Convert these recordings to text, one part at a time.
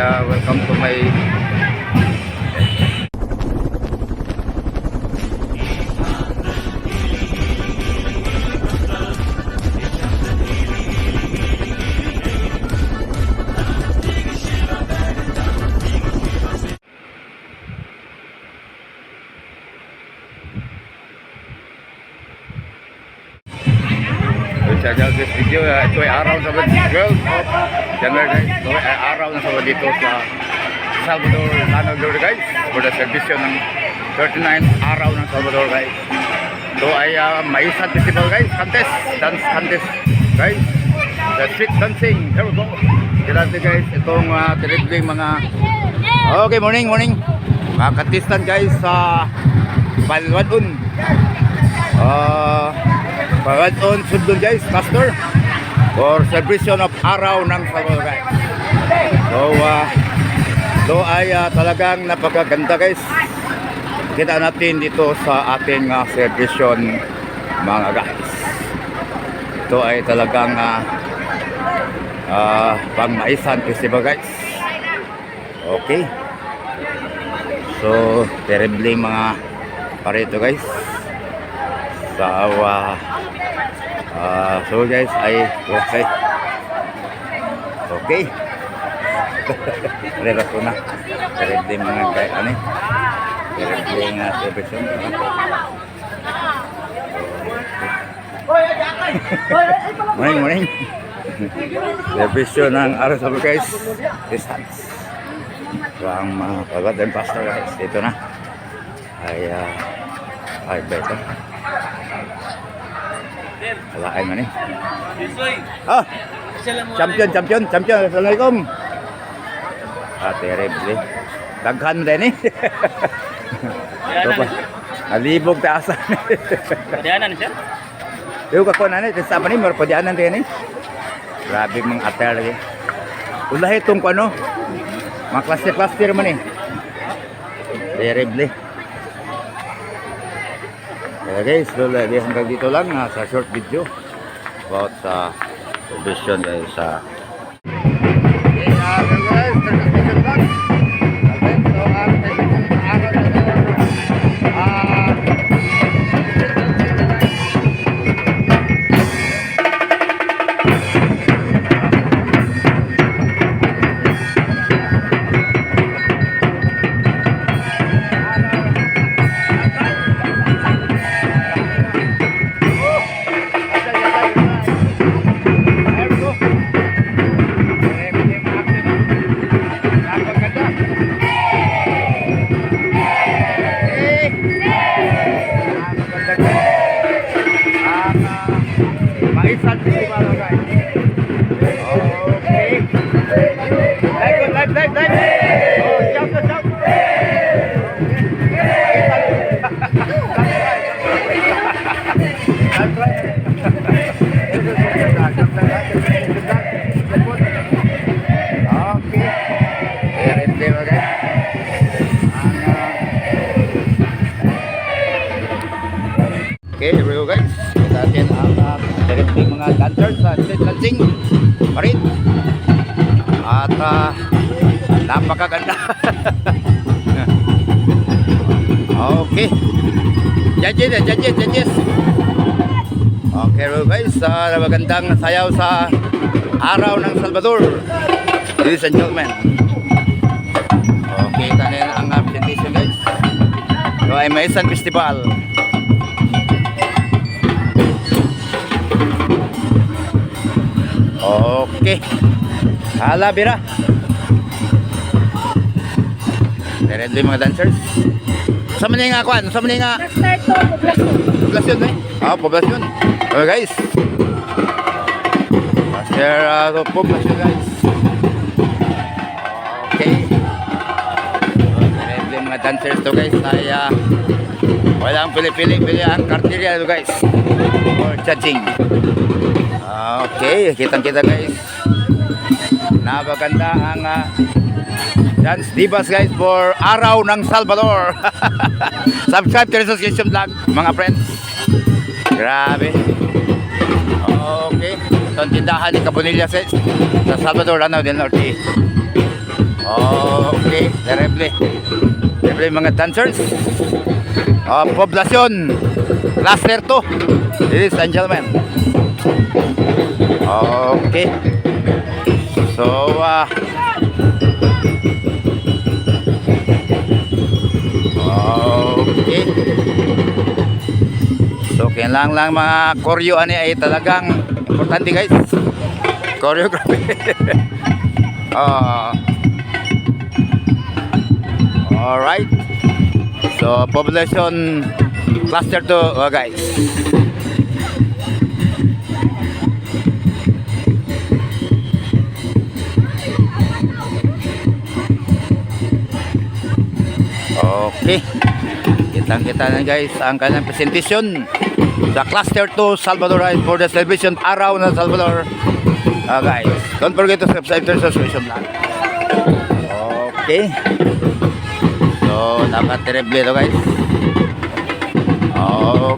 uh, welcome to my Sa this video, uh, ito ay araw sa 12 of January. Ito ay araw na sa dito sa Salvador, Lanador guys. For the servisyo ng 39 araw ng Salvador guys. Ito ay uh, Maisan Festival guys. Contest, dance contest guys. The street dancing. Here we go. Kailan guys, itong uh, terribling mga Okay, morning, morning. Mga katistan guys sa Balwadun. Ah, Balwadun Sudon guys, pastor. For celebration of araw ng Salvador guys. So, ah, ito ay ah, talagang napakaganda guys. Kita natin dito sa ating uh, celebration mga guys. Ito ay talagang uh, uh, pangmaisan festival guys. Okay. So, terribly mga parito guys. Sa uh, uh, so guys ay okay. Okay. Rera ko na. Terribly mga guys ano. Terribly nga celebration. Morning, morning. Celebration ng sa guys. Distance. So, ang mga pagod and pastor guys, dito na. Ay, uh, ay, ba ito? Alain man eh. Ah! Champion, champion, champion. Assalamualaikum. Ah, terrible. Daghan din eh. Ito pa. Alibog taasan. Padayanan siya? Yung kako na ni, sa pa ni, marapadianan rin eh. Grabe mga atel lagi. Ulah itong ano, mga cluster-cluster man eh. Terrible. Kaya guys, lola, di hanggang dito lang ah, sa short video about sa vision guys sa Maisan Festival, sa street dancing pa rin. At uh, napakaganda. okay. Judges, eh, judges, judges. Okay, here we go guys. Uh, magandang sayaw sa araw ng Salvador. Ladies and gentlemen. Okay, kanin ang presentation guys. So ay may isang festival. Okay. Hala, bira. Meron din mga dancers. Sa man nga kwan? Sa man nga Start to, poblasyon. poblasyon eh? Ah, poblasyon. Okay guys. Share uh, the poblasyon guys. Okay. Meron din mga dancers to guys. Ay uh, walang pili-pili. Pili ang kartilya to guys. For judging. Ah, Okay, kitang-kita guys. Napaganda ang ah, Dance Divas guys for Araw ng Salvador. Subscribe to the subscription vlog mga friends. Grabe. Okay. Ito ang tindahan ni Cabonilla sa sa Salvador, Lanao del Norte. Okay, terrible. Terrible mga dancers. Uh, poblasyon. Cluster 2. Ladies and gentlemen. Okay. So, uh, okay. So, kailangan lang mga koryo ani ay talagang importante guys. Choreography. Ah. Alright. So, population cluster 2 uh, guys. Okay. Kitang kita na guys ang kanyang presentation sa Cluster 2 Salvador High for the celebration araw ng Salvador. Ah guys, don't forget to subscribe to the subscription lang. Okay. So, napaka-terrible ito guys.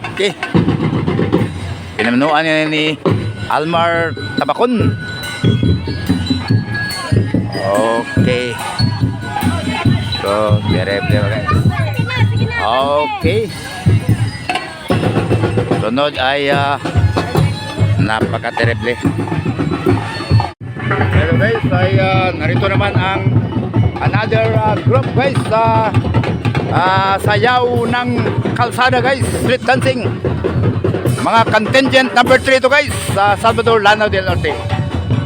Okay. Pinamanuan niya ni Almar Tabakon. Okay. So, ito guys. Okay. Sunod ay uh, napaka-terrible. Hello guys, ay uh, narito naman ang another uh, group guys sa uh, sayaw ng kalsada guys, street dancing. Mga contingent number 3 to guys sa Salvador Lanao del Norte.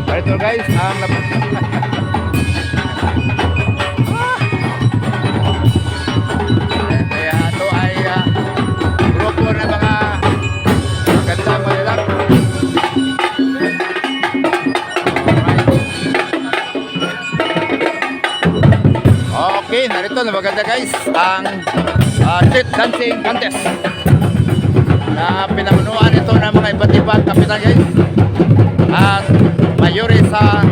Narito guys ang Okay, narito na maganda guys ang uh, street dancing contest na pinamunuan ito ng mga iba't ibang kapitan guys at mayori sa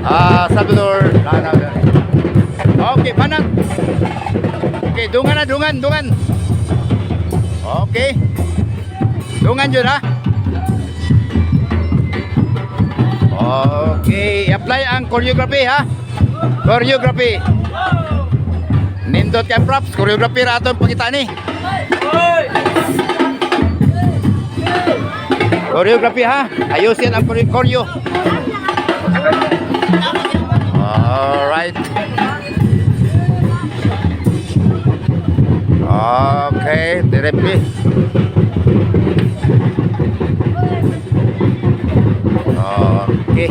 uh, Salvador. Okay, panang. Okay, dungan na, dungan, dungan. Okay. Dungan yun ha. Okay, apply ang choreography ha. Choreography. Nindot kay props, choreography ra atong pakita ni. Choreography ha. Ayusin ang chore- choreo. Alright. Okay, directly. Okay.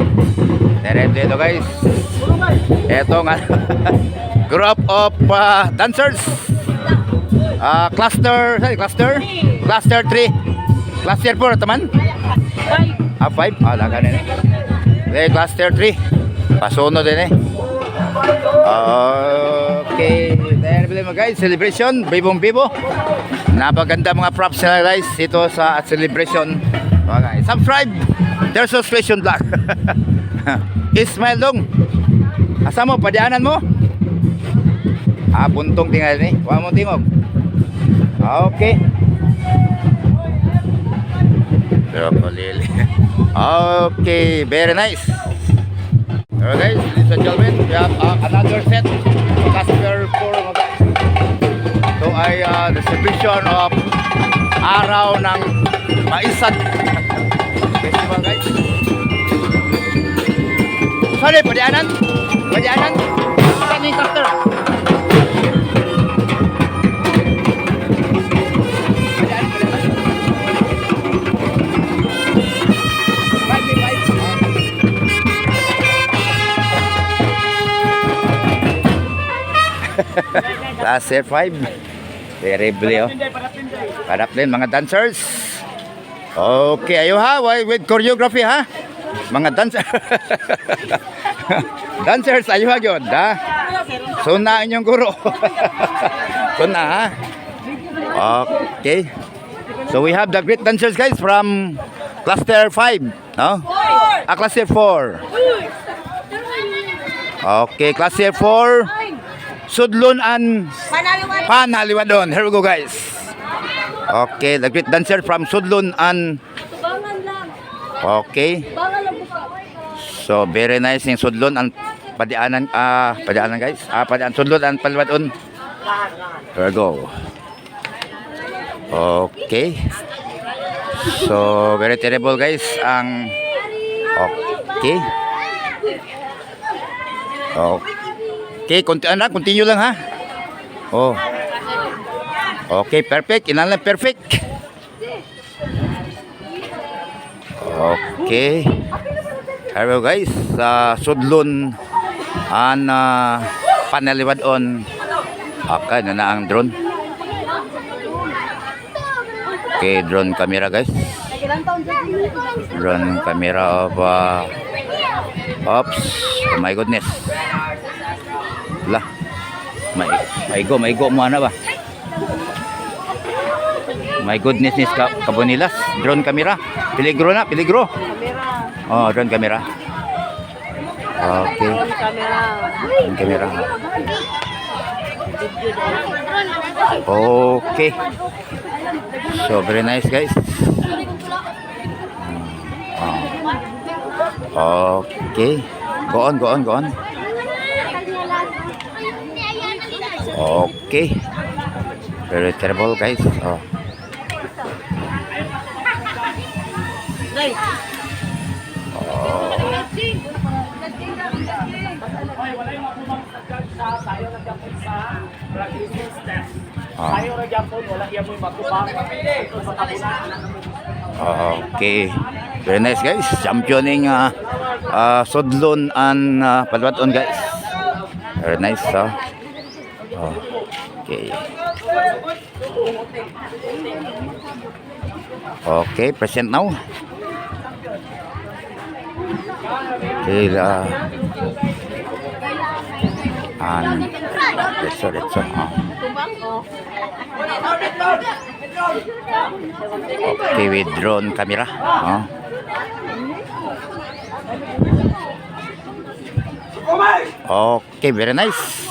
Directly ito guys. Ito nga. Group of uh, dancers. Ah, cluster, sorry, cluster? Cluster 3. Cluster 4 teman? Ah, 5? Ah, laga na. Okay, cluster 3. Pasunod din eh. Okay, there pala mga guys, celebration, bibong bibo. Napaganda mga props nila guys ito sa celebration. Mga guys, subscribe. There's celebration vlog. Ismail Dong. Asa mo, padianan mo? Ah, buntong tingal ni. Wa mo tingog. Okay. Pero palili. Okay, very nice. Alright guys, ladies and gentlemen, we have uh, another set Casper 4 mga guys. Ito ay uh, celebration of araw ng Maisan Festival guys. Sorry? Padianan? Set 5. Terrible oh. Harap din mga dancers. Okay, ayo ha. With choreography ha. Mga dancer. dancers, ayo ha yun. Ha? Suna inyong guro. Suna ha. Okay. So we have the great dancers guys from cluster 5. No? Ah, cluster 4. Okay, cluster 4. Sudlon and Panaliwan. Panaliwadon. Here we go guys. Okay, the great dancer from Sudlon and. Okay. So very nice yung Sudlon and padianan ah padianan guys. Ah padian sudlod ang palwadon. There we go. Okay. So very terrible guys ang Okay. Okay, konti anak, continue lang ha. Oh. Okay, perfect. Inan lang perfect. Okay. Hello guys, sa sudlon an uh, panaliwad on aka na na ang drone. Okay, drone camera guys. Drone camera of uh, Oops. Oh my goodness. Maigo, maigo mo ana ba? My goodness nis ka kabonilas. Drone camera. Peligro na, peligro. Oh, drone camera. Okay. Drone camera. Okay. So very nice guys. Oh. Okay. Go on, go on, go on. Okay. Very terrible guys. Oh. Kabulan. Okay. Very nice guys. Championing uh, uh, Sodlon and uh, Palwaton guys. Very nice. Okay. Okay, present now. Okay, uh, and let's let's uh, Okay, with drone camera. Okay, very nice.